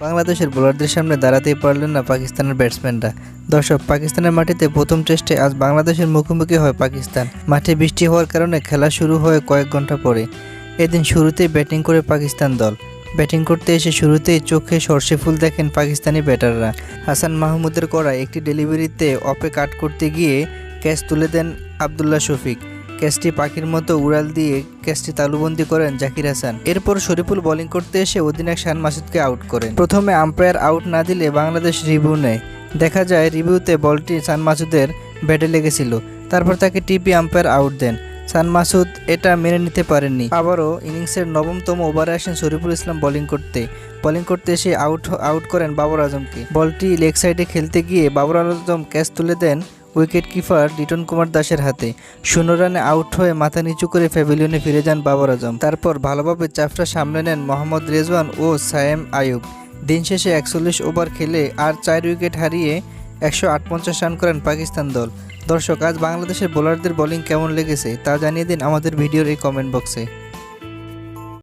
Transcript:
বাংলাদেশের বোলারদের সামনে দাঁড়াতেই পারলেন না পাকিস্তানের ব্যাটসম্যানরা। দর্শক, পাকিস্তানের মাটিতে প্রথম টেস্টে আজ বাংলাদেশের মুখোমুখি হয় পাকিস্তান। মাঠে বৃষ্টি হওয়ার কারণে খেলা শুরু হয় কয়েক ঘণ্টা পরে। এদিন শুরুতেই ব্যাটিং করে পাকিস্তান দল। ব্যাটিং করতে এসে শুরুতেই চোখে সর্ষে ফুল দেখেন পাকিস্তানি ব্যাটাররা। হাসান মাহমুদের করা একটি ডেলিভারিতে অপে কাট করতে গিয়ে ক্যাচ তুলে দেন আবদুল্লাহ শফিক। ক্যাচটি পাখির মতো উড়াল দিয়ে ক্যাচটি তালুবন্দি করেন জাকির হাসান। এরপর শরীফুল বোলিং করতে এসে অধিনায়ক শান মাসুদকে আউট করেন। প্রথমে আম্পায়ার আউট না দিলে বাংলাদেশ রিভিউ নেয়। দেখা যায় রিভিউতে বলটি শান মাসুদের ব্যাটে লেগেছিল। তারপর তাকে টিপি আম্পায়ার আউট দেন। সান মাসুদ এটা মেনে নিতে পারেননি। আবারও ইনিংসের নবমতম ওভারে আসেন শরীফুল ইসলাম বোলিং করতে। বোলিং করতে এসে আউট আউট করেন বাবর আজমকে। বলটি লেগ সাইডে খেলতে গিয়ে বাবর আজম ক্যাচ তুলে দেন উইকেট কিপার লিটন কুমার দাসের হাতে। শূন্য রানে আউট হয়ে মাথা নিচু করে প্যাভিলিয়নে ফিরে যান বাবর আজম। তারপর ভালোভাবে চাপটা সামলে নেন মোহাম্মদ রেজওয়ান ও সায়েম আয়ুব দিন শেষে একচল্লিশ ওভার খেলে আর চার উইকেট হারিয়ে একশো আটপঞ্চাশ রান করেন পাকিস্তান দল। দর্শক, আজ বাংলাদেশের বোলারদের বোলিং কেমন লেগেছে তা জানিয়ে দিন আমাদের ভিডিওর এই কমেন্ট বক্সে